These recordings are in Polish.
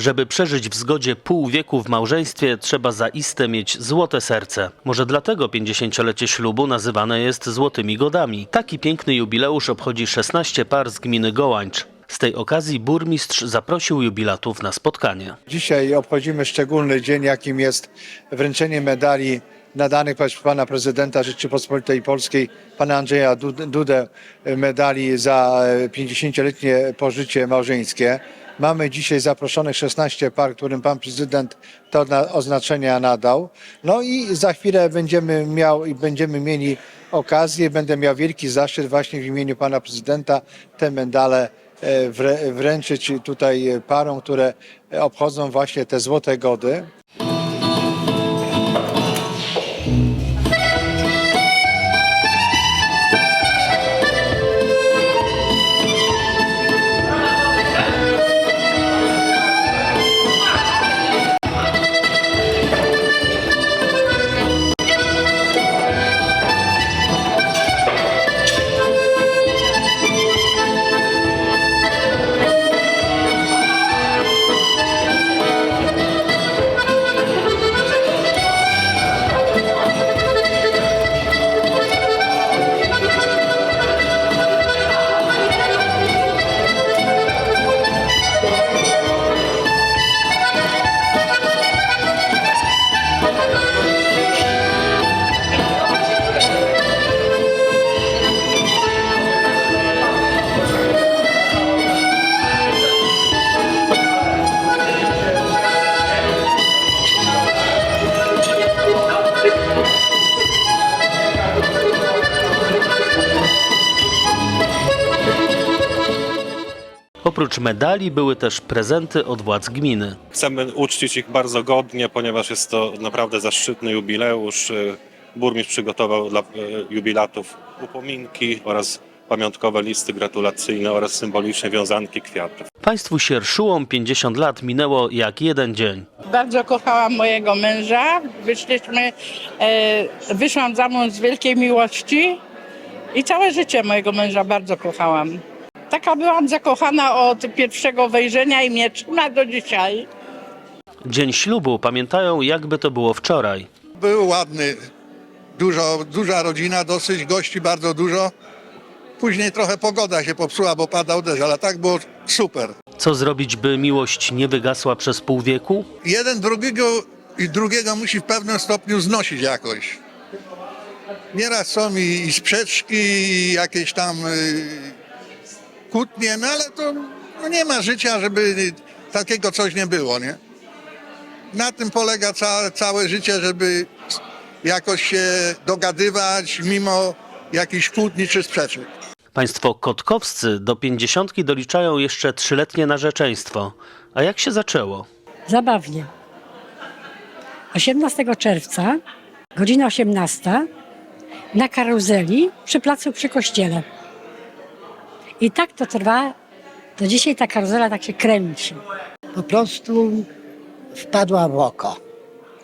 Żeby przeżyć w zgodzie pół wieku w małżeństwie, trzeba zaiste mieć złote serce. Może dlatego 50-lecie ślubu nazywane jest złotymi godami. Taki piękny jubileusz obchodzi 16 par z gminy Gołańcz. Z tej okazji burmistrz zaprosił jubilatów na spotkanie. Dzisiaj obchodzimy szczególny dzień, jakim jest wręczenie medali nadanych przez pana prezydenta Rzeczypospolitej Polskiej, pana Andrzeja Dud- Dudę, medali za 50-letnie pożycie małżeńskie. Mamy dzisiaj zaproszonych 16 par, którym pan prezydent to na- oznaczenia nadał. No i za chwilę będziemy miał i będziemy mieli okazję, będę miał wielki zaszczyt właśnie w imieniu pana prezydenta te medale e, wrę- wręczyć tutaj parom, które obchodzą właśnie te złote gody. Oprócz medali były też prezenty od władz gminy. Chcemy uczcić ich bardzo godnie, ponieważ jest to naprawdę zaszczytny jubileusz. Y, Burmistrz przygotował dla y, jubilatów upominki oraz pamiątkowe listy gratulacyjne oraz symboliczne wiązanki kwiatów. Państwu Sierszułom 50 lat minęło jak jeden dzień. Bardzo kochałam mojego męża. Wyszliśmy, e, wyszłam za mąż z wielkiej miłości i całe życie mojego męża bardzo kochałam. Taka byłam zakochana od pierwszego wejrzenia i mnie trzyma do dzisiaj. Dzień ślubu pamiętają jakby to było wczoraj. Był ładny, dużo, duża rodzina, dosyć gości, bardzo dużo. Później trochę pogoda się popsuła, bo padał deszcz, ale tak było super. Co zrobić, by miłość nie wygasła przez pół wieku? Jeden drugiego i drugiego musi w pewnym stopniu znosić jakoś. Nieraz są i, i sprzeczki, i jakieś tam y, kłótnie, no ale to no nie ma życia, żeby takiego coś nie było, nie? Na tym polega ca, całe życie, żeby jakoś się dogadywać mimo jakichś kłótni czy sprzeczek. Państwo kotkowscy do pięćdziesiątki doliczają jeszcze trzyletnie narzeczeństwo. A jak się zaczęło? Zabawnie. 18 czerwca, godzina 18, na karuzeli przy placu przy kościele. I tak to trwa. Do dzisiaj ta karuzela tak się kręci. po prostu wpadła w oko.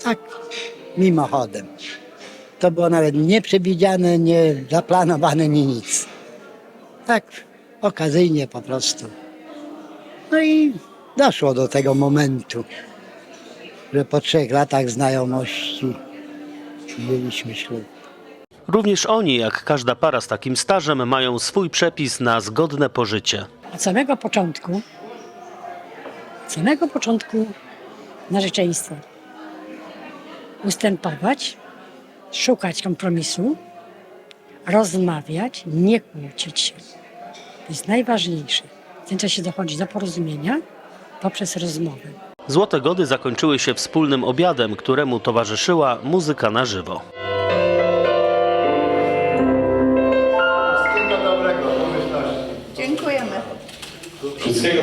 Tak mimochodem. To było nawet nie przewidziane, nie zaplanowane, nie nic. Tak okazyjnie po prostu. No i doszło do tego momentu, że po trzech latach znajomości mieliśmy ślub. Również oni, jak każda para z takim stażem, mają swój przepis na zgodne pożycie. Od samego początku, od samego początku narzeczeństwa ustępować, szukać kompromisu, rozmawiać, nie kłócić się. To jest najważniejsze. W tym czasie dochodzi do porozumienia poprzez rozmowę. Złote gody zakończyły się wspólnym obiadem, któremu towarzyszyła muzyka na żywo. Você que é